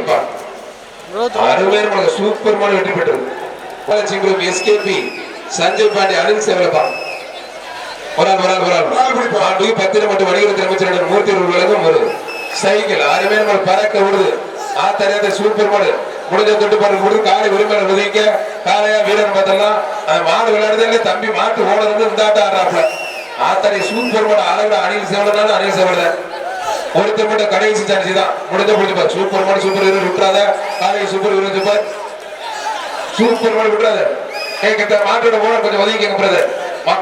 வெற்றிப்பா அருமையான சூப்பர்மான வெற்றி பெற்றது. சிங்கம் எஸ்கேபி சஞ்சய் பாண்டே அருண் சேவலப்பா. ஒரு ஆள் ஒரு ஆள் ஒரு ஆள் மாண்புமிகு மற்றும் அமைச்சர் மூர்த்தி சைக்கிள் அருமையான பறக்க விடுது. ஆத்தரையாத சூப்பர் மாடு முடிஞ்ச தொட்டு பாருங்க முடிஞ்சு காலை உரிமையில உதவிக்க. காலையா வீரன் பார்த்தலாம் மாடு தம்பி மாட்டு ஓட வந்து ஆடுறாப்ல ஆத்தரை சூப்பர் மாடு அளவிட அணில் சேவலனாலும் அணில் சேவலை ஒருத்தர் மட்டும் கடைசி சான்ஸ் தான். முடிஞ்ச முடிஞ்சு சூப்பர் மாடு சூப்பர் ஹீரோ விட்டுறாத. காலை சூப்பர் ஹீரோ சூப்பர் சூப்பர் மாடு விட்டுறாத கேட்க மாட்டோட போன கொஞ்சம் ஒதுக்கிங்க பிரதர்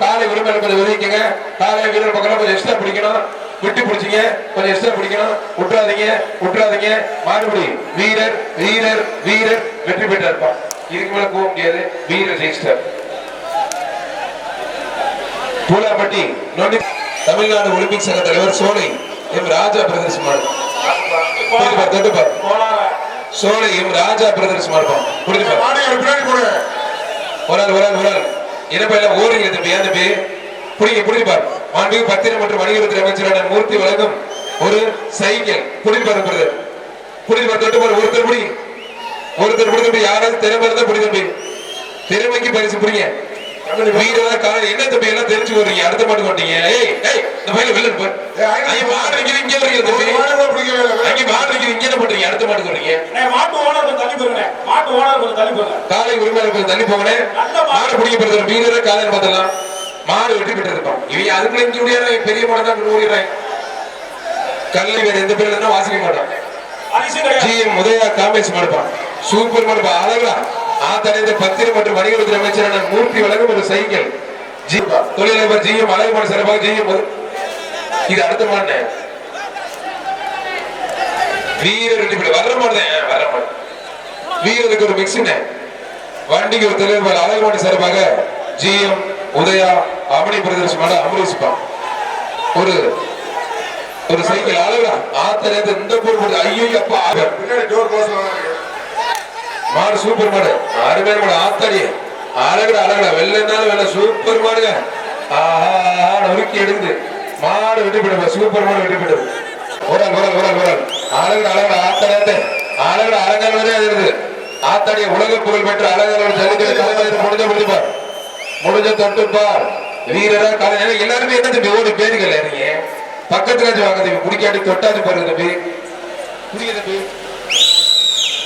காலை உரிமையில கொஞ்சம் ஒதுக்கிங்க காலை வீரர் பக்கம் கொஞ்சம் எக்ஸ்ட்ரா பிடிக்கணும். விட்டு பிடிச்சிங்க. கொஞ்சம் எக்ஸ்ட்ரா பிடிக்கணும். விட்டுறாதீங்க. விட்டுறாதீங்க. மாறுபடி வீரர் வீரர் வீரர் வெற்றி பெற்றா இருப்பான் இதுக்கு மேல போக முடியாது வீரர் ஜெயிஸ்டர் பூலாப்பட்டி தமிழ்நாடு ஒலிம்பிக் சங்க தலைவர் சோலை. எம் ராஜா பிரதர்ஸ் மாடு புரியுது பாரு, சோழ பாரு. எம் ராஜா பிரதர்ஸ் மாடுப்பான் புரியுது பாரு. ஒரு ஆள் ஒரு ஆள் ஒரு ஆள் என்ன எல்லாம் ஓடுறீங்க தம்பி ஏன் தம்பி புடிங்க புடிங்க பார் பத்திரம் மற்றும் வணிகத்துறை அமைச்சரான மூர்த்தி வழங்கும் ஒரு சைக்கிள். புடி பாரு பிரதர் புடி தொட்டு பாரு. ஒருத்தர் புடி. ஒருத்தர் புடி தம்பி. யாராவது திறமை இருந்தா புடி தம்பி. திறமைக்கு பரிசு புடிங்க. வீரரா காலை என்ன தம்பி எல்லாம் தெரிஞ்சு வர்றீங்க? அடுத்த மாட்டு மாட்டீங்க ஏய் ஏய் இந்த பையன் வெளில மாடு இருக்குது இங்க வரீங்க தம்பி. மாடு இருக்குது இங்க என்ன பண்றீங்க? அடுத்த மாட்டுக்கு வர்றீங்க. ஏய், மாட்டு ஓனர் கொஞ்சம் தள்ளி போங்க மாட்டு ஓனர் கொஞ்சம் தள்ளி போங்க காலை உரிமையாளர் கொஞ்சம் தள்ளி போகணே மாடு. பிடிக்க பெறுற வீரரை காலையில் பார்த்தலாம் மாடு வெற்றி பெற்றிருப்பான் இவன் அதுக்குள்ள இங்க முடியாது பெரிய மாடு தான் ஓடிடுறான். கல்லை வேற எந்த பேர்ல இருந்தா வாசிக்க மாட்டான். ஜி எம் உதயா காமேஷ் மாடுப்பான் சூப்பர் மாடுப்பா அழகா ஆத்தடைந்த பத்திரம் மற்றும் வணிகத்துறை அமைச்சரான மூர்த்தி வழங்கும் ஒரு சைக்கிள் தொழிலதிபர் ஜி எம் சிறப்பாக ஜி இது அடுத்த மாடு வீரர் வெற்றி வர்ற வர்ற வீரருக்கு ஒரு மிக்சிங்க வண்டிக்கு ஒரு ஜிஎம் உதயா அமணி பிரதேசமான மேல ஒரு ஒரு சைக்கிள் அழகா ஆத்தரது இந்த பொருள் ஐயோ அப்பா ஆக மாடு சூப்பர் மாடு. அருமையான மாடு ஆத்தாடி அழகுடா அழகுடா. இருந்தாலும் வெள்ள சூப்பர் மாடுங்க. ஆஹா நொறுக்கி எடுத்து. மாடு வெட்டி போடுங்க சூப்பர் மாடு வெட்டி போயிடுது ஒரு உரல் உரல் உரல் ஒரு ஆள், ஒரு ஆள். அழகுடா அழகுடா ஆத்தாடி அழகுடா வரையா இருக்குது. உலக புகழ் பெற்ற அழகான ஜல்லிக்கட்டு தலைவர் முடிஞ்ச முடிப்பார் முடிஞ்ச தொட்டுப்பார் வீரரா கலை எல்லாருமே என்ன தம்பி? ஓடி பேருக்கல நீங்க. பக்கத்துல வச்சு வாங்க தம்பி. குடிக்காட்டி தொட்டாச்சு பாருங்க தம்பி. குடிக்க தம்பி.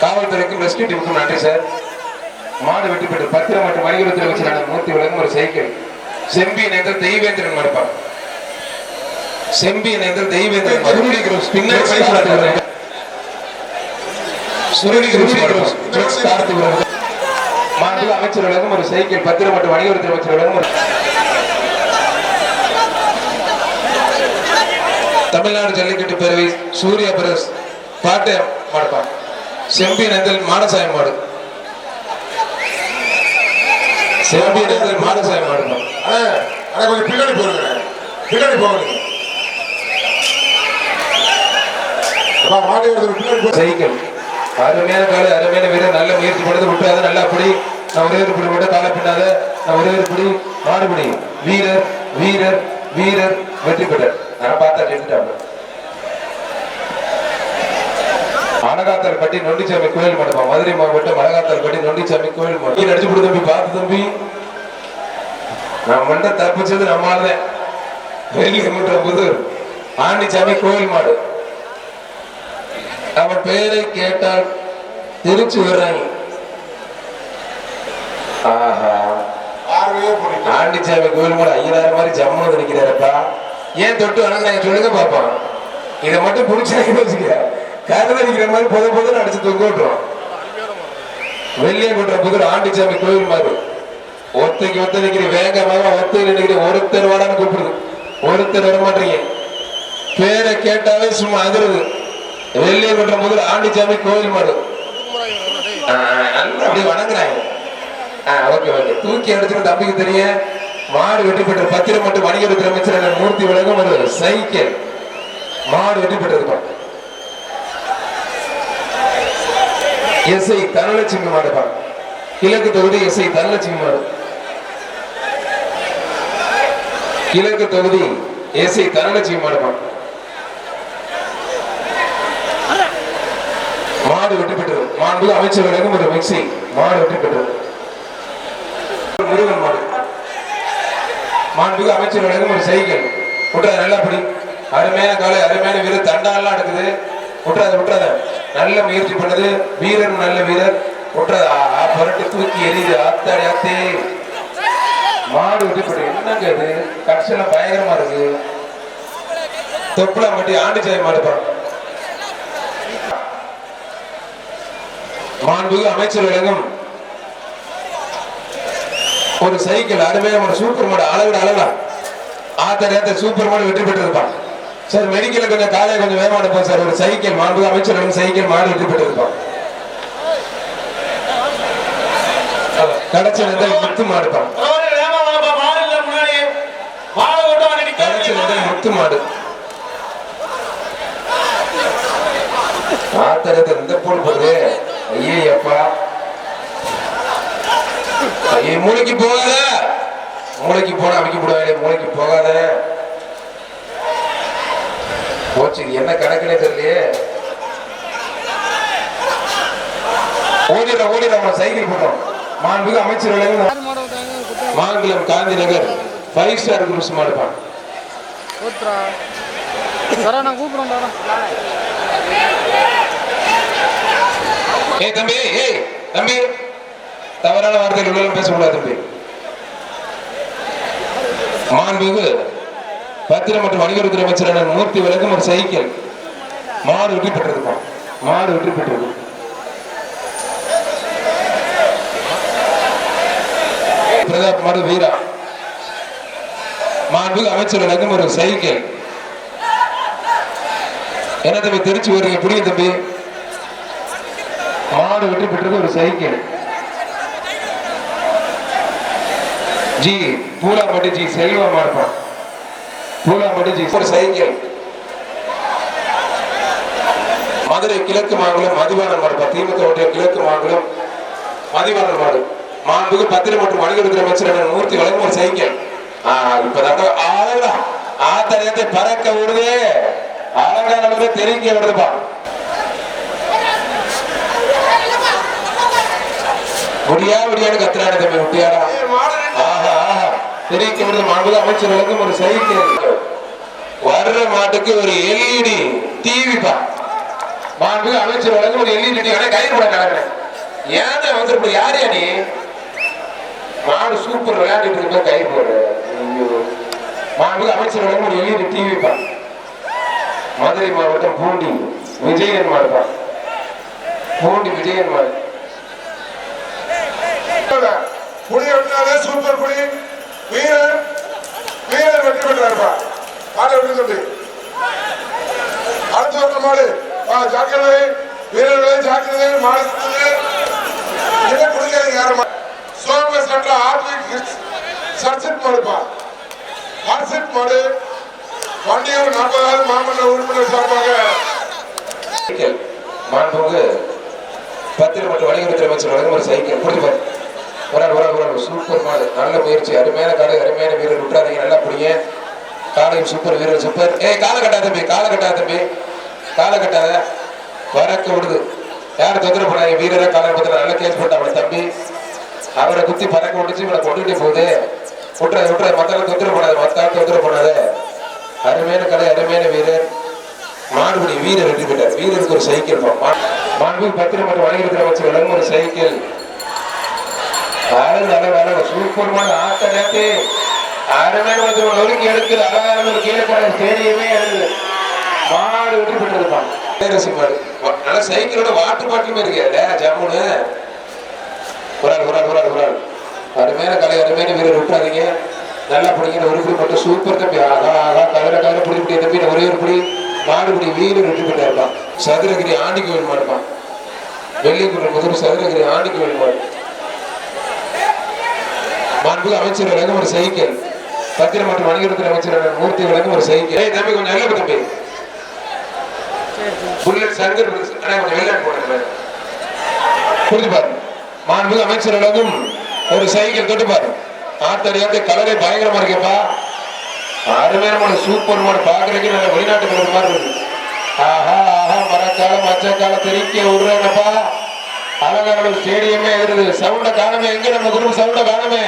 காவல்துறைக்கும் ரெஸ்கியூ டீமுக்கும் நன்றி சார் மாடு வெட்டி பெற்று பத்திரம் மற்றும் வணிகத்துறை வச்சிருந்த மூர்த்தி வழங்கும் ஒரு சைக்கிள் செம்பி நேந்தர் தெய்வேந்திரன் மடுப்பான் செம்பி நேந்தர் தெய்வேந்திரன் சுருளி கிரோஸ் பின்னாடி சுருளி கிரோஸ் ட்ரக்ஸ் பார்த்து விடுவது மாண்பு அமைச்சர் வழங்கும் ஒரு சைக்கிள் பத்திரம் மற்றும் வணிகத்துறை அமைச்சர் வழங்கும் ஒரு தமிழ்நாடு ஜல்லிக்கட்டு பேரவை சூர்யா பிரஸ் பாட்டு மாடுப்பான் செம்பி நந்தல் மாடசாயம் மாடு. செம்பி நந்தல் மாடசாயம் மாடுப்பான் கொஞ்சம் பின்னாடி போடுங்க. பின்னாடி போகணும் மாடி சைக்கிள் அருமையான கால அருமையான வீரர் நல்ல முயற்சி பண்ணது விட்டாத நல்லா அப்படி நான் ஒரே ஒரு பிடி மட்டும் காலை பின்னாத நான் ஒரே ஒரு பிடி. மாடுபிடி வீரர் வீரர் வீரர் வெற்றி பெற்றார். நான் பார்த்தா எடுத்துட்டாங்க அனகாத்தல் பட்டி நொண்டிச்சாமி கோயில் மண்டபம் மதுரை மாவட்டம் அனகாத்தல் பட்டி நொண்டிச்சாமி கோயில் மண்டபம். அடிச்சு நடிச்சு கொடு தம்பி பார்த்து தம்பி. நான் மண்ட தப்பிச்சது நம்மாலதான் வெள்ளி புதூர் ஆண்டிச்சாமி கோயில் மாடு. அவன் பெயரை கேட்டால் திருச்சி வர்றாங்க ஆஹா. ஆண்டிச்சாமி கோயில் மாடு ஐயாயிரம் மாதிரி ஜம்மு நினைக்கிறாரப்பா ஏன் தொட்டு வணங்க சொல்லுங்க பாப்பான் இதை மட்டும் புடிச்சு வச்சுக்க. கதவடிக்கிற மாதிரி புத பொதுன்னு அடிச்சு தொங்கோட்டுறோம். விட்டுரும் வெள்ளிய புதர் ஆண்டிச்சாமி கோயில் மாதிரி. ஒத்தைக்கு ஒத்த நிக்கிற வேகமாக ஒத்தையில் நிக்கிற ஒருத்தர் வாடான்னு கூப்பிடுது. ஒருத்தர் வர மாட்டீங்க. பேரை கேட்டாவே சும்மா அதிருது. வெள்ளியூர் மன்றம் முதல் ஆண்டிச்சாமி கோயில் மாடு அப்படி அப்படியே வணங்குறாங்க. ஆ, ஓகே ஓகே. தூக்கி அடிச்சுட்டு தம்பிக்கு தெரியும். மாடு வெற்றி பெற்ற பத்திரம் மட்டும் வணிகத்துறை அமைச்சர் மூர்த்தி விலகும் ஒரு சைக்கிள். மாடு வெற்றி பெற்றிருப்பான் எஸ்ஐ தனலட்சுமி மாடுபார் கிழக்கு தொகுதி எஸ்ஐ தனலட்சுமி மாடு. கிழக்கு தொகுதி எஸ்ஐ தனலட்சுமி மாடுபார் மாடு வெற்றி பெற்றது. மாண்பு அமைச்சர் ஒரு மிக்சி. மாடு வெற்றி பெற்றது. முருகன் மாடு. மாண்புக்கு அமைச்சர் ஒரு சைக்கிள் விட்டுறது நல்லா படி. அருமையான காலை அருமையான வீரர். தண்டாலாம் எடுக்குது விட்டுறாத விட்டுறாத. நல்ல முயற்சி பண்ணது. வீரர் நல்ல வீரர் விட்டுறாத புரட்டு தூக்கி எரியுது ஆத்தாடி ஆத்தே மாடு வெற்றி என்னங்க இது? கட்செல்லாம் பயங்கரமா இருக்கு. தொப்புளா மாட்டி ஆண்டிச்சாய் மாடுப்பா மாண்புக்கு அமைச்சர் விலகும். ஒரு சைக்கிள் அருமையான ஒரு சூப்பர் மாடு அளவிட அளவா ஆத்த சூப்பர் மாடு வெற்றி பெற்றிருப்பான். சார் மெடிக்கல் கொஞ்சம் காலையை கொஞ்சம் வேகமா அனுப்போம் சார். ஒரு சைக்கிள் மாண்புக்கு அமைச்சர் சைக்கிள் மாடு வெற்றி பெற்றிருப்பான் கடைசி நேரத்தில் முத்து மாடுப்பான் ரோடு வேகமா வாங்கப்பா, மாடு இல்ல முன்னாடி. மாடு ஓட்ட வந்து கடைசி நிக்காதீங்க. நேரத்தில் முத்து மாடு. ஆத்தரத்தை இந்த போல் போகுது ஐயே அப்பா ஐயே மூளைக்கு போகாத. மூளைக்கு போனா அமைக்க போடுவாங்க மூளைக்கு போகாத. போச்சு என்ன கணக்குனே தெரியலையே. ஓடிட ஓடிட நம்ம சைக்கிள் போட்டோம். மாண்புக்கு அமைச்சர் Mangulam Gandhi Nagar. Five star groups மாடுப்பான் ஏய் தம்பி ஏய் தம்பி. தவறான வார்த்தைகள் பேசக்கூடாது தம்பி. மாண்புக்கு பத்திரம் மற்றும் வணிகத்துறை அமைச்சரான மூர்த்தி விளக்கம் ஒரு சைக்கிள். மாடு வெற்றி பெற்றிருப்பான் மாடு வெற்றி பெற்றிருக்கும். பிரதாப் மாடு வீரா. மாண்பு அமைச்சர் விளக்கம் ஒரு சைக்கிள். என்ன தம்பி திருச்சி வருங்க புரியும் தம்பி. மாடு வெற்றி பெற்றது ஒரு cycle. G Poolampatti G Selva மாடுப்பான் Poolampatti G ஒரு சைக்கிள் மதுரை கிழக்கு மாங்குளம் மதிவாணன் மாடுப்பா திமுக கிழக்கு மாங்குளம் மதிவாணன் மாடு மாண்புக்கு பத்திரம் மற்றும் வணிகத்துறை அமைச்சர் மூர்த்தி வழங்கும் ஒரு சைக்கிள் ஆ, இப்பதாங்க ஆளா ஆத்தரியத்தை பறக்க விடுதே. அலங்காரம் தெரிவிக்க விடுதுப்பா. முடியா முடியான்னு கத்துறாரு தம்பி முடியாடா ஆஹா ஆஹா. தெரிவிக்க விடுது மாண்புக்கு அமைச்சர் வழங்கும் ஒரு சைக்கிள் வர்ற மாட்டுக்கு ஒரு எல்இடி டிவிப்பா மாண்பு அமைச்சர் வழங்க ஒரு எல்இடி டிவி கை கூட நடக்கிறேன் ஏன் வந்துருப்ப யாரு நீ? மாடு சூப்பர் விளையாடிட்டு இருக்க கை போடு. மாண்பு அமைச்சர் வழங்க ஒரு எல்இடி டிவி பா. மதுரை மாவட்டம் பூண்டி விஜயன் மாடுப்பா பூண்டி விஜயன் மாடு. புடி. வெட்டினாலே சூப்பர் புடி வீரர் வீரர் வெற்றி பெற்றார்ப்பா மாடு அப்படின்னு சொல்லி அடுத்து வர மாடு. ஜாக்கிரதை. வீரர்களே ஜாக்கிரதை மாடு என்ன இதை யாரும் சோம சட்ல ஆர்டிக் சர்சிட் மாடுப்பா ஹர்சிட் மாடு வண்டியூர் நாற்பதாவது மாமன்ற உறுப்பினர் சார்பாக. சைக்கிள் பத்திரம் மற்றும் வணிகத்துறை அமைச்சர் வழங்கும் ஒரு சைக்கிள் புரிஞ்சு ஒரு ஒரு சூப்பர் மாடு. நல்ல முயற்சி. அருமையான கடை அருமையான வீரர். விட்டுறாதீங்க நல்லா பிடிங்க. காலையும் சூப்பர் வீரர் சூப்பர் ஏய் காலை கட்டாத தம்பி காலை கட்டாத தம்பி காலை கட்டாத வரக்க விடுது யார் தொந்தரவு பண்ணாங்க வீரரை காலை பத்திர நல்ல கேஸ் போட்டு தம்பி அவரை குத்தி பறக்க விடுச்சு இவனை கொண்டுகிட்டே போகுது விட்டுற விட்டுற மத்தால தொந்தரவு பண்ணாது மத்தால தொந்தரவு பண்ணாத அருமையான கலை அருமையான வீரர் மாடுபடி வீரர் வெற்றி பெற்றார் வீரருக்கு ஒரு சைக்கிள் மாண்பு பத்திரம் மற்றும் வணிகத்தில் வச்சு விளங்கும் ஒரு சைக்கிள் அழகு அழகு அழகு சூப்பர்மான ஆட்ட நேரத்தை அருமையான வந்து ஒதுக்கி எடுக்குது அழகான கீழே கீழக்கான ஸ்டேடியமே அழகு மாடு வெற்றி பெற்றிருப்பான் பேரரசி மாடு வா- சைக்கிளோட வாட்டர் பாட்டிலுமே இருக்கு. ஜம்முன்னு ஒரு ஆள் ஒரு ஆள் ஒரு ஆள் ஒரு ஆள் அருமையான கலை அருமையான வீரர் விட்டுறாதீங்க நல்லா பிடிக்கிற ஒரு புடி மட்டும் சூப்பர் தம்பி. ஆகா ஆகா கலரை கலர பிடி பிடி தம்பி. ஒரே ஒரு புடி. மாடுபடி வீரர் வெற்றி பெற்றாருப்பா சதுரகிரி ஆண்டிக்கு கோயில் மாடுப்பா. வெள்ளிக்குன்ற முதல் சதுரகிரி ஆண்டிக்கு கோயில் மாடு. அமைச்சர் வழங்கும் ஒரு சைக்கிள். பத்திரம் மற்றும் வணிகத்துறை அமைச்சர் மூர்த்தி வழங்கும் ஒரு சைக்கிள் ஏய் தம்பி கொஞ்சம் நல்ல தம்பி. புல்லட் சங்கர் கொஞ்சம் வெளில போடுங்க புரிஞ்சு பாரு. மாண்புக்கு அமைச்சர் வழங்கும் ஒரு சைக்கிள் தொட்டு பாரு. ஆத்தடியாத்த கலரே பயங்கரமா இருக்கேப்பா. அருமையான சூப்பர் மாடு பாக்குறதுக்கு நல்ல வெளிநாட்டு கலர் மாதிரி இருக்கு. ஆஹா ஆஹா மரக்கால மச்சக்கால தெறிக்க விடுறேனப்பா அலங்காநல்லூர் ஸ்டேடியமே எதிருது சவுண்ட காணமே எங்க நம்ம குரூப் சவுண்ட காணமே?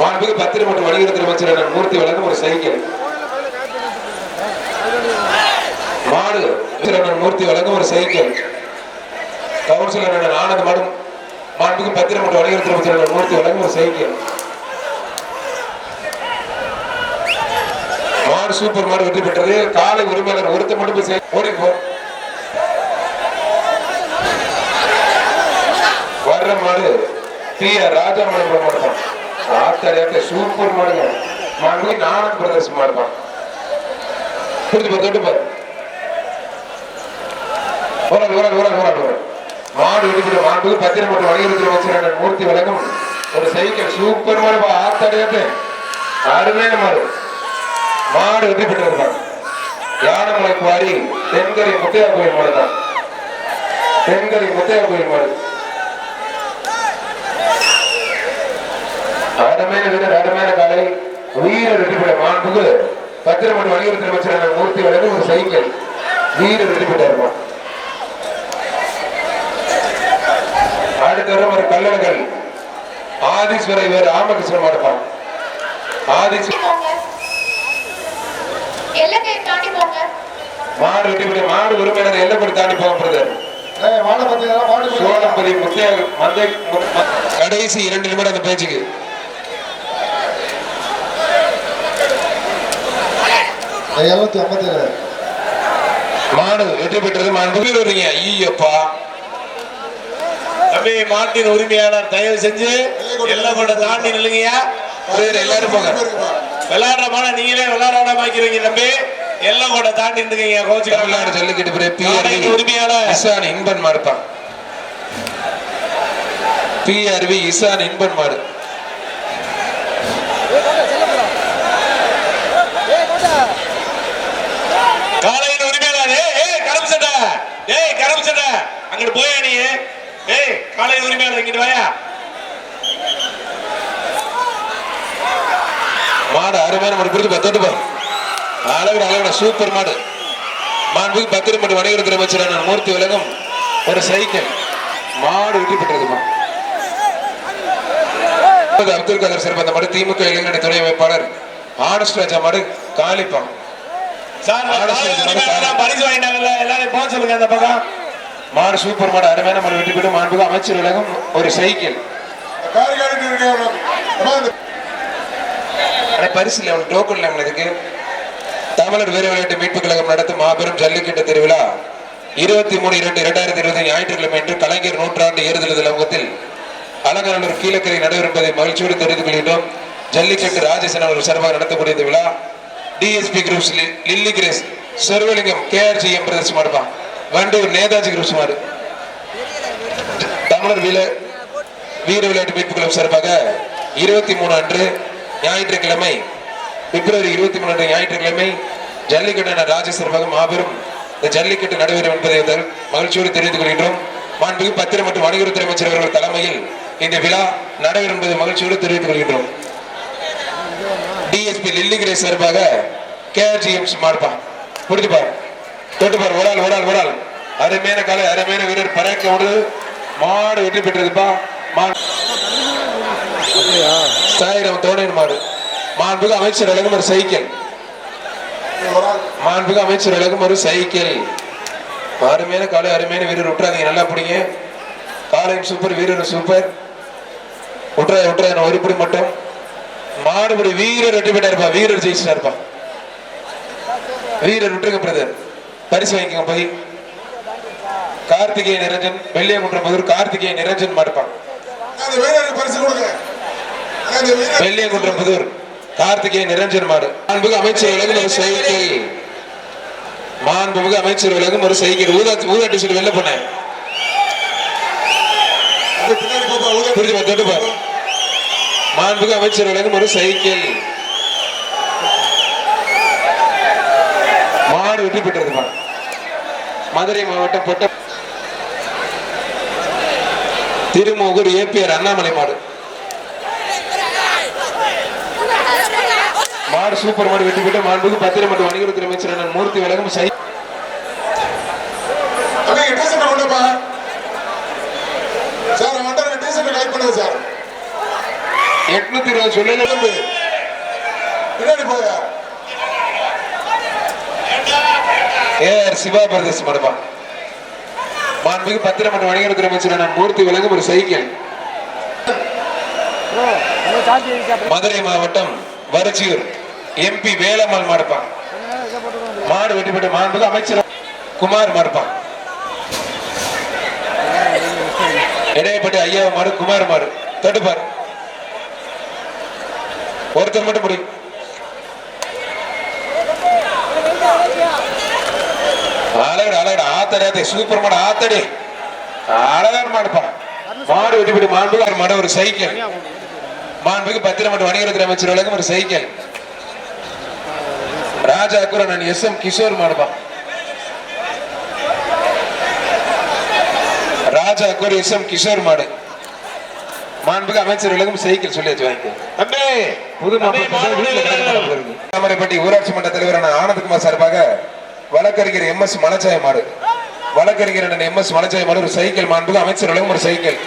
மாண்புக்கு பத்திரி மற்றும் வணிகத்துறை அமைச்சர் மூர்த்தி வழங்கும் ஒரு சைக்கிள். மாடு மூர்த்தி வழங்கும் ஒரு சைக்கிள். கவுன்சிலர் அண்ணன் ஆனந்த் மாடும் மாண்புக்கு பத்திரம் மற்றும் வணிகத்துறை அமைச்சர் மூர்த்தி வழங்கும் ஒரு சைக்கிள். மாடு சூப்பர் மாடு வெற்றி பெற்றது. காலை உரிமையாளர் ஒருத்த மட்டும் போய் ஓடி போ. வர்ற மாடு பி ஆர் ராஜா மாடு போட மாட்டான் ஆத்தாரியாத்த சூப்பர் மாடுங்க. மாடு நானந்த் பிரதர்ஸ் மாடுதான் புரிஞ்சு பாரு தொட்டு பாரு. ஒரு ஒரு ஒரு ஒரு மாடு எடுக்கிற மாடு பத்திரம் மற்றும் வலியுறுத்தி வச்சிருக்க மூர்த்தி வழங்கும் ஒரு சைக்கிள் சூப்பர் மாடு பா ஆத்தாடியாத்த அருமையான மாடு. மாடு வெற்றி பெற்றிருப்பான் யானமலை குவாரி தென்கரை முத்தையா கோயில் மாடு தான் தென்கரை முத்தையா கோயில் மாடு. அருமையான வீரர் அருமையான காலை வீரர் வெற்றி பெற்ற மாண்புக்கு பத்திரம் மற்றும் வணிகத்துறை அமைச்சர் மூர்த்தி வழங்கும் ஒரு சைக்கிள். வீரர் வெற்றி பெற்றிருப்பான் அடுத்த வரும் ஒரு கல்லணர்கள் ஆதீஸ்வர இவர் ராமகிருஷ்ணன் மாடுப்பான் மாடு வெட்டி விட்டு மாடு உரிமையாளர் எல்லப்படி தாண்டி போக பிரதர் ஏய், மாடை பார்த்தீங்களா? மாடு பார்த்தீங்களா? சோழம்பதி முத்திய கடைசி இரண்டு நிமிடம் அந்த பேச்சுக்கு. எழுநூத்தி ஐம்பத்தி ஏழு. மாடு வெற்றி பெற்றது மாடு வருவீங்க ஐயப்பா தம்பி மாட்டின் உரிமையாளர் தயவு செஞ்சு எல்லாம் கொண்ட தாண்டி நில்லுங்கய்யா. பிரதர் எல்லாரும் போங்க விளையாடுற மாட நீங்களே விளையாட விடாம ஆக்கிடுவீங்க தம்பி. எல்லாம் கொண்ட தாண்டி நின்றுங்க கோச்சு தமிழ்நாடு ஜல்லிக்கட்டு பிறகு உரிமையாளர். இசான் இன்பன் மாடுப்பான் பிஆர்வி இசான் இன்பன் மாடு காலையின் உரிமையாளர் ஏய் ஏய் கருப்பு சட்டை ஏய் கருப்பு சட்டை அங்கிட்டு போயா நீ? ஏய் காலையின் உரிமையாளர் இங்கிட்டு வாயா. மாடு அருமையான மாடு பிடிச்சு பத்தோட்டு பாரு. அளவிட அளவிட சூப்பர் மாடு. மாண்புக்கு பத்திரம் மற்றும் வணிகத்துறை அமைச்சரான மூர்த்தி உலகம். ஒரு சைக்கிள். மாடு வெற்றி பெற்றதுமா அப்துல் கலாம் சார் அந்த மாடு திமுக இளைஞரணி துணை அமைப்பாளர். ஆனஸ்ட் ராஜா மாடு காலிப்பான் சார் பரிசு வாங்கிட்டாங்கல்ல எல்லாரும் போக சொல்லுங்க அந்த பக்கம். மாடு சூப்பர் மாடு அருமையான மாடு வெற்றி பெற்று மாண்புக்கு அமைச்சர் உலகம் ஒரு சைக்கிள். பரிசு இல்லை அவனுக்கு டோக்கன் இல்லை அவனுக்கு. தமிழர் வீர விளையாட்டு மீட்பு கழகம் நடத்தும் மாபெரும் ஜல்லிக்கட்டு திருவிழா. இருபத்தி மூணு இரண்டு இரண்டாயிரத்தி இருபத்தி ஞாயிற்றுக்கிழமை என்று கலைஞர் நூற்றாண்டு ஏறுதல் திலவகத்தில் அலங்காநல்லூர் கீழக்கரை நடைபெறும் மகிழ்ச்சியோடு தெரிவித்துக் கொள்கின்றோம். ஜல்லிக்கட்டு ராஜேசன் அவர்கள் சார்பாக நடத்தக்கூடிய இந்த விழா. DSP groups lily Grace சொர்வலிங்கம் KRG M brothers Vandur Netaji groups தமிழர் வீர வீர விளையாட்டு மீட்பு கழகம் சார்பாக இருபத்தி மூணு அன்று ஞாயிற்றுக்கிழமை பிப்ரவரி இருபத்தி மூணு அன்று ஞாயிற்றுக்கிழமை ஜல்லிக்கட்டு ராஜேஸ்வரமாக மாபெரும் இந்த ஜல்லிக்கட்டு நடைபெறும் என்பதை மகிழ்ச்சியோடு தெரிவித்துக் கொள்கின்றோம். மாண்புமிகு பத்திரம் மற்றும் வணிகத்துறை அமைச்சர் அவர்கள் தலைமையில் இந்த விழா நடைபெறும் என்பதை மகிழ்ச்சியோடு தெரிவித்துக் கொள்கின்றோம். டிஎஸ்பி லில்லி சார்பாக கேஆர்ஜிஎம் மாடுப்பா புரிஞ்சு பாரு தொட்டு பாரு விடால் ஆள் ஒரு அருமையான காலை அருமையான வீரர். பறக்க விடு மாடு வெற்றி பெற்றிருப்பா சாயிரம் தோணையின் மாடு. மாண்புக அமைச்சர் அழகுமர் ஒரு சைக்கிள். மாண்புக அமைச்சர் அழகுமர் ஒரு சைக்கிள். அருமையான காலை அருமையான வீரர். விட்டுறாதீங்க நல்லா பிடிங்க. காலையும் சூப்பர் வீரர் சூப்பர். விட்டுறா விட்டுறாய் ஒரு பிடி மட்டும். மாடுபடி வீரர் வெற்றி பெற்றாருப்பா. வீரர் ஜெயிச்சிட்டாருப்பா. வீரர் விட்டுருங்க பிரதர் பரிசு வாங்கிக்கோங்க போய் கார்த்திகேய நிரஞ்சன் வெள்ளியங்குன்றம் மதுர் கார்த்திகேய நிரஞ்சன் வீரர் வெள்ளியங்குன்றம் புதூர் கார்த்திகேயன் நிரஞ்சன் மாடு. மாண்புமிகு அமைச்சர் விலகும் ஒரு சைக்கிள் மாண்புமிகு அமைச்சர் விலகும் ஒரு சைக்கிள் ஊதா ஊதா டிஷர்ட் வெளில போனேன். அப்படியே பின்னாடி போப்பா ஊதா புரிஞ்சு பாரு, தொட்டு பாரு. மாண்புமிகு அமைச்சர் விலகும் ஒரு சைக்கிள் மாடு வெற்றி பெற்றதுப்பா மதுரை மாவட்டம் பொட்ட திருமூகூர் ஏபிஆர் அண்ணாமலை மாடு. மாடு சூப்பர் மாடு வெற்றி பெற்று மாண்புக்கு பத்திரம் மற்றும் வணிகத்துறை அமைச்சர் மூர்த்தி விலகும் சை எட்நூத்தி இருபது தம்பி பின்னாடி போயா ஏஆர் சிவா பிரதேஷ் மடமா மாண்புக்கு பத்திரம் மற்றும் வணிகத்துறை அமைச்சர் அண்ணன் மூர்த்தி விலகும் ஒரு சைக்கிள். மதுரை மாவட்டம் வரச்சியூர் எம்பி வேலம்மாள் மாடுப்பான். மாடு வெட்டிப்பட்ட மாண்புக்கு அமைச்சர் குமார் மாடுப்பான். இடையப்பட்ட ஐயா மாடு குமார் மாடு. தடுப்பார் ஒருத்தர் மட்டும் முடியும் அழகட ஆத்தடி ஆத்தடி சூப்பர் மாடு ஆத்தடி அழகான மாடுப்பா மாடு வெட்டி பெற்று மாண்புக்கு மாடு ஒரு சைக்கிள் மாண்புக்கு பத்திரம் மற்றும் வணிகத்துறை அமைச்சர் விலகும் ஒரு சைக்கிள் ராஜா குரன் எஸ் எம் கிஷோர் மாடுபா ராஜா குரு எஸ் எம் கிஷோர் மாடு மாண்புக்கு அமைச்சர் விலகும் சைக்கிள் சொல்லி வச்சு ஊராட்சி மன்ற தலைவரான ஆனந்த்குமார் சார்பாக வழக்கறிஞர் எம் எஸ் மலச்சாய மாடு வழக்கறிஞர் எம் எஸ் மலச்சாய ஒரு சைக்கிள் மாண்புக்கு அமைச்சர் விலகும் ஒரு சைக்கிள்.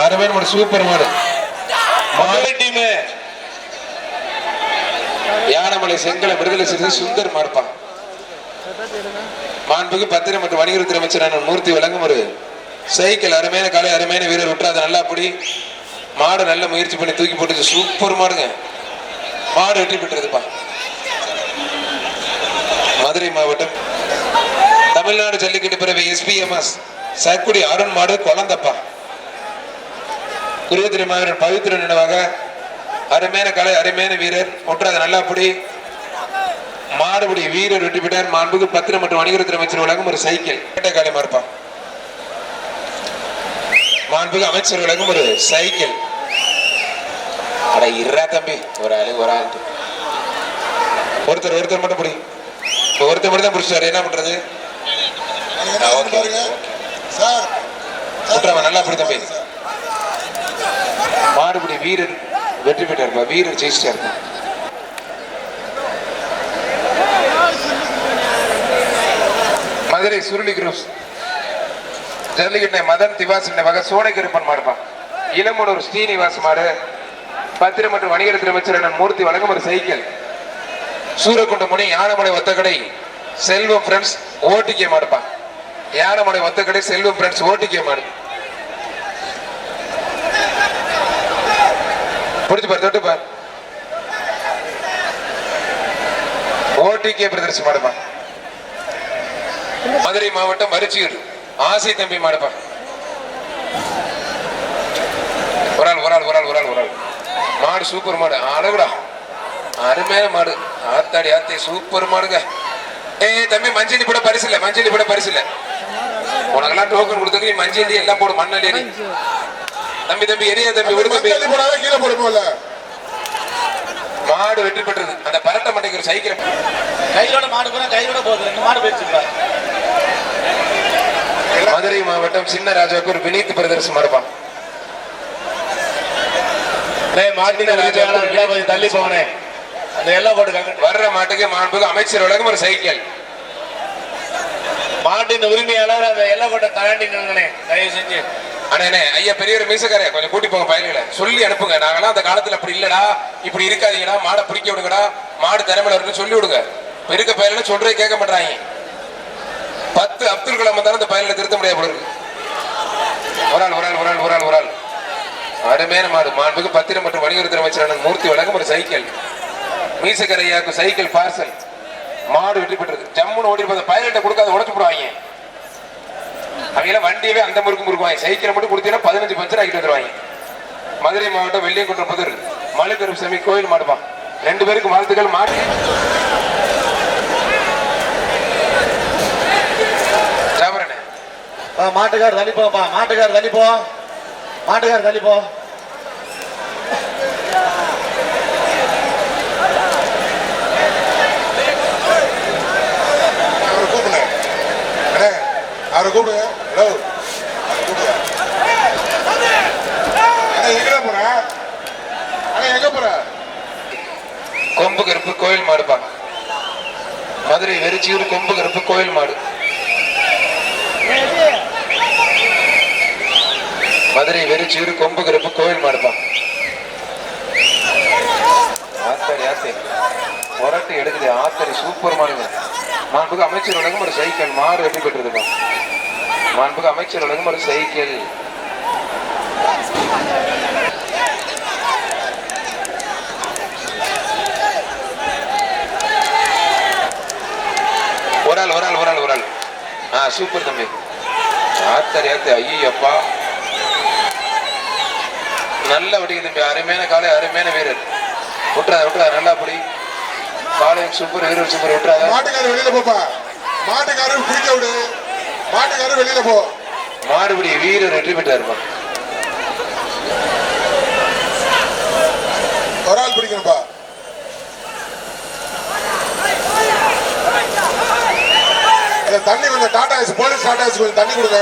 ஆறுமே ஒரு சூப்பர் மாடு. மதுரை டீம் யானமலை செங்கலை விடுதலை செய்து சுந்தர் மாடுப்பான் மாண்புக்கு பத்திரம் மற்றும் வணிகத்துறை அமைச்சர் மூர்த்தி வழங்கும் ஒரு சைக்கிள் அருமையான காலை அருமையான வீரர் விட்டுறாத நல்லா அப்படி மாடு நல்ல முயற்சி பண்ணி தூக்கி போட்டுச்சு. சூப்பர் மாடுங்க. மாடு வெற்றி பெற்றதுப்பா. மதுரை மாவட்டம் தமிழ்நாடு ஜல்லிக்கட்டு பிறகு எஸ்பிஎம்எஸ் சர்க்குடி அருண் மாடு குழந்தப்பா. குருவத்திரி மாவீரர் பவித்திர நினைவாக அருமையான கலை அருமையான வீரர் ஒன்றாத நல்லா அப்படி மாடுபடி வீரர் வெற்றி பெற்றார். மாண்புக்கு பத்திரம் மற்றும் வணிகத்துறை அமைச்சர் உலகம் ஒரு சைக்கிள். கேட்ட காலை மாறுப்பான் மாண்புக்கு அமைச்சர் உலகம் ஒரு சைக்கிள். அட இருறா தம்பி ஒரு ஆளு ஒரு ஆள். ஒருத்தர் ஒருத்தர் மட்டும் பிடி. இப்ப ஒருத்தர் மட்டும் தான் பிடிச்சாரு என்ன பண்றது? சார். விட்டுறாம நல்லா பிடி தம்பி. மாடுபிடி வீரர் வெற்றி பெற்றார்ப்பா வீரர் ஜெயிச்சிட்டாருப்பா மதுரை சுருளி குரூப்ஸ் ஜல்லிக்கட்டை மதன் திவாஸ் வகை சோனை கருப்பன் மாடுப்பா இளமனூர் ஸ்ரீனிவாஸ் மாடு. பத்திரம் மற்றும் வணிகத்துறை அமைச்சர் மூர்த்தி வழங்கும் ஒரு சைக்கிள். சூரக்குண்டமணி யானமலை ஒத்தக்கடை செல்வம் ஃப்ரெண்ட்ஸ் ஓட்டிக்கே மாடுப்பா. யானமலை ஒத்தக்கடை செல்வம் ஃப்ரெண்ட்ஸ் ஓட்டிக்கே மாடு. பிடிச்சு பாரு தொட்டு பாரு. ஓட்டிக்கே பிரதர்சி மாடுப்பா. மதுரை மாவட்டம் மருச்சியூர் ஆசை தம்பி மாடுப்பா. ஒரு ஆள் ஒரு ஆள் ஒரு ஆள் ஒரு ஆள் ஒரு ஆள். மாடு சூப்பர் மாடு அழகுடா. அருமையான மாடு. ஆத்தாடி ஆத்தி சூப்பர் மாடுங்க. ஏய் தம்பி மஞ்சளி போட பரிசு இல்ல மஞ்சளி போட பரிசு இல்ல. உனக்கெல்லாம் டோக்கன் கொடுத்தது நீ மஞ்சளி எல்லாம் போடு மண்ணள்ளி எரி. தம்பி தம்பி எரியா தம்பி விடு தம்பி. கீழே போடுமோல மாடு வெற்றி பெற்றது. அந்த பரட்ட மண்டைக்கு ஒரு சைக்கிள் கையோட மாடு போனா கையோட போகுது. ரெண்டு மாடு போயிடுச்சு மதுரை மாவட்டம் சின்ன ராஜாவுக்கு ஒரு வினீத் மாடுப்பா மாட்டின உரிமையாளர் எல்லாம் கொஞ்சம் தள்ளி போனே அந்த எல்லாம் போட்டு வர்ற மாட்டுக்கு மாண்புக்கு அமைச்சர் வழங்கும் ஒரு சைக்கிள். மாட்டின் உரிமையாளர் அந்த எல்லாம் போட்ட தாண்டி நின்னுங்கண்ணே தயவு செஞ்சு. அண்ணே ஐயா பெரியவர் மீசக்காரே கொஞ்சம் கூட்டி போங்க பயல்களை சொல்லி அனுப்புங்க. நாங்களாம் அந்த காலத்துல அப்படி இல்லடா இப்படி இருக்காதீங்கடா மாடை பிடிக்க விடுங்கடா மாடு திறமையில இருக்குன்னு சொல்லி விடுங்க. இப்ப இருக்க சொல்றே கேட்க மாட்டாங்க. பத்து அப்துல் கலாம் வந்தாலும் அந்த பயலில் திருத்த முடியாது போல இருக்கு. ஒரு ஆள் ஒரு ஆள் ஒரு ஆள் ஒரு ஆள் ஒரு ஆள். அருமையான மாடு. மாண்புக்கு பத்திரம் மற்றும் வணிகத்துறை அமைச்சரான மூர்த்தி வழங்கும் ஒரு சைக்கிள். மீசக்கரையாக்கு சைக்கிள் பார்சல் மாடு வெற்றி பெற்றது. ஜம்முன்னு ஓடி இருப்பது பைலட்டை கொடுக்காத உடச்சு போடுவாங்க. அவங்க எல்லாம் வண்டியவே அந்த முறுக்கு முறுக்குவாங்க. சைக்கிளை மட்டும் கொடுத்தீங்கன்னா பதினஞ்சு பஞ்சர் ஆகிட்டு வந்துருவாங்க. மதுரை மாவட்டம் வெள்ளியங்குன்றம் புதூர். மலுக்கரும் சாமி கோயில் மாடுப்பான் ரெண்டு பேருக்கு வாழ்த்துக்கள் மாடு. மாட்டுக்கார் தள்ளி போப்பா மாட்டுக்கார் தள்ளி போ மாட்டுக்கார் தள்ளிப்போ போ அவரை கூப்பிடுங்க அண்ணே அவரை கூப்பிடுங்க ஹலோ. எங்க போற? எங்க போற? கொம்பு கருப்பு கோயில் மாடுப்பா மதுரை வெறிச்சியூர் கொம்பு கருப்பு கோயில் மாடு. மதுரை வெறிச்சியூர் கொம்பு கருப்பு கோயில் மாடுப்பா ஆத்தாடி ஆத்தே புரட்டு எடுக்குது ஆத்தாடி. சூப்பர் மாடுங்க. மாண்புக்கு அமைச்சர் வழங்கும் ஒரு சைக்கிள். மாடு வெற்றி பெற்றிருக்கோம் மாண்புக்கு அமைச்சர் வழங்கும் ஒரு சைக்கிள். ஒரு ஆள் ஒரு ஆள் ஒரு ஆள் ஒரு ஆள். ஆ சூப்பர் தம்பி. ஆத்தர் ஆத்து ஐயப்பா நல்ல வடிக்கு தம்பி. அருமையான காலை அருமையான வீரர். விட்டுறாத விட்டுறாத நல்லா புடி. காலையும் சூப்பர் வீரர் சூப்பர். விட்டுறாத மாட்டுக்காரர் வெளியில போப்பா. மாட்டுக்காரர் பிடிக்க விடு. மாட்டுக்காரர் வெளியில போ. மாடுபிடி வீரர் வெற்றி பெற்றாருப்பா ஒரு ஆள் பிடிக்கணும்பா. தண்ணி கொஞ்சம் டாடா போலீஸ் டாடா கொஞ்சம் தண்ணி கொடுங்க.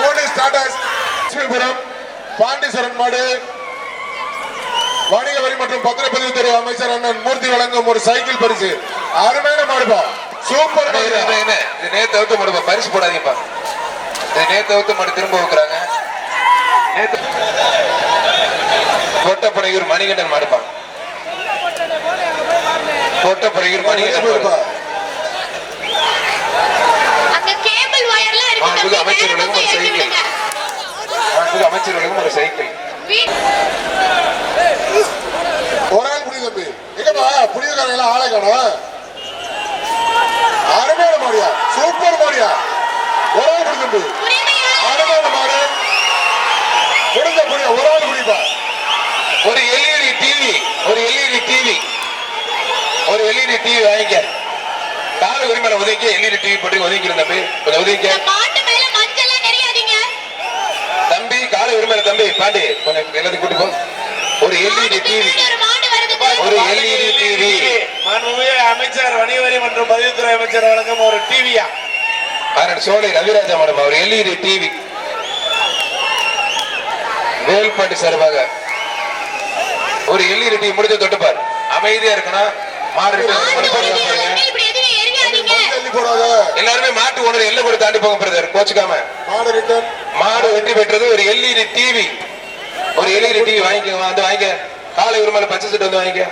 போலீஸ் டாடா லட்சுமிபுரம் பாண்டீஸ்வரன் மாடு. வணிக வரி மற்றும் பத்திரப்பதிவு துறை அமைச்சர் அண்ணன் மூர்த்தி வழங்கும் ஒரு சைக்கிள் பரிசு. அருமையான மாடுபா சூப்பர் என்ன, நேத்து அவுத்து மாடுப்பா பரிசு போடாதீங்கப்பா நேத்து அவுத்து மாடு திரும்ப வைக்கிறாங்க. நேத்து கொட்டப்படையூர் மணிகண்டன் மாடுப்பா கொட்டப்படையூர் மணிகண்டன் மாடு. போயிருப்பா அங்க கேபிள் வயர்லாம் இருக்கு ஆ, புது தம்பி. அமைச்சர் மேல உலகம் ஒரு சைக்கிள். இறக்கி விடுங்க. மாண்புமிகு அமைச்சர் வழங்கும் ஒரு சைக்கிள். ஒரு ஆள் தம்பி. எங்கப்பா? புடியக்காரங்க எல்லாம் ஆளை காணோம் அருமையான மாடியா உரிமையா- அருமையான மாடு. முடிஞ்ச புடியா ஒரு ஆள் புடிப்பா ஒரு எல்இடி டிவி ஒரு எல்இடி டிவி ஒரு எல்இடி டிவி வாங்கிக்க. கால உரிமையில உதவிக்க எல்இடி டிவி போட்டு ஒதுக்கிற தம்பி கொஞ்சம் நிறையாதீங்க. தம்பி கால உரிமையில தம்பி பாண்டி கொஞ்சம் எல்லாத்தையும் கூட்டி போ. ஒரு எல்இடி டிவி. ஒரு எல்இடி டிவி. மாண்புமிகு அமைச்சர் வணிக வரி மற்றும் பதிவுத்துறை அமைச்சர் வழங்கும் ஒரு டிவியா? அதன் சோலை ரவிராஜா மேடம் ஒரு எல்இடி டிவி. வேல்பாண்டி சார்பாக ஒரு எல்இடி டிவி முடிஞ்ச தொட்டுப்பார் அமைதியா இருக்கணும். எல்லாருமே மாட்டு ஓனர் எல்லை கூட தாண்டி போங்க பிரதர் கோச்சுக்காம. மாடு வெற்றி பெற்றது ஒரு எல்இடி டிவி. ஒரு எல்இடி டிவி வாங்கிக்க வந்து வாங்கிக்க. காலை உரிமையில பச்சை சட்டை வந்து வாங்கிக்க.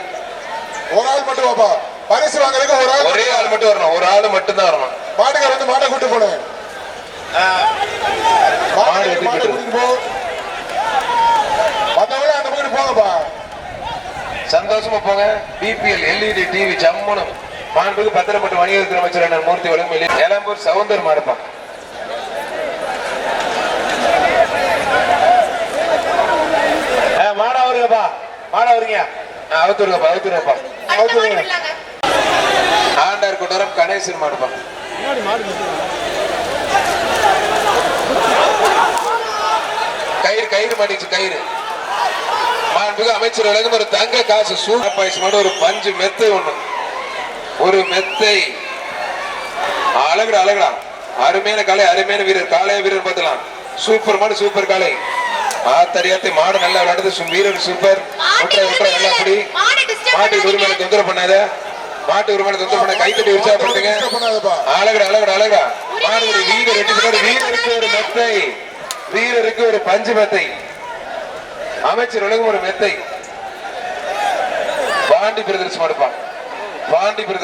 ஒரு ஆள் மட்டும் வாப்பா. பரிசு வாங்குறதுக்கு ஒரு ஆள் ஒரே ஆள் மட்டும் வரணும். ஒரு ஆள் மட்டும் தான் வரணும். மாட்டுக்கார வந்து மாட்டை கூட்டு போனேன் மாடு போயிட்டு. கூட்டிட்டு போ. மத்தவங்க அந்த பக்கம் போங்கப்பா. சந்தோஷமா போங்க. பிபிஎல் எல்இடி டிவி ஜம்முனும் மாண்புக்கு பத்திரப்பட்டு வணிகத்துறை அமைச்சர் அண்ணன் மூர்த்தி வழங்கும் ஏலாம்பூர் சவுந்தர் மாடுப்பான் மாடா வருங்கப்பா. மாடா வருங்க. அவுத்துருங்கப்பா அவுத்துருங்கப்பா மாடு விடலாங்க. ஆண்டார் கொண்டாரம் கணேசன் மாடுப்பான் மாடு. கயிறு கயிறு மாட்டிச்சு கயிறு. மாண்புக்கு அமைச்சர் வழங்கும் ஒரு தங்க காசு சூப்பர் ஒரு பஞ்சு மெத்தை ஒண்ணு. ஒரு மெத்தை. அழகுடா அழகுடா. அருமையான காலை அருமையான வீரர். காளைய வீரர் பார்த்தலாம் சூப்பர் மாடு சூப்பர் காலை ஆத்தரியாத்தை மாடு நல்லா விளையாடுது. வீரர் சூப்பர். விட்டுற விட்டுற நல்லா புடி உரிமையாளர் மாடு disturb மாட்டு பண்ணாதீங்க. உரிமையில தொந்தரவு பண்ணாத. மாட்டு உரிமையில தொந்தரவு பண்ண கைத்தட்டி உற்சாகப்படுத்துங்க அழகுடா அழகுடா அழகுடா. மாடு வீரர் வெட்டி போட்டாரு. வீரருக்கு ஒரு மெத்தை. வீரருக்கு ஒரு பஞ்சு மெத்தை. அமைச்சர் உலகம் ஒரு மெத்தை. பாண்டி பிரதர்ஸ் மாடுப்பா. பாண்டி பிரதர்ஸ்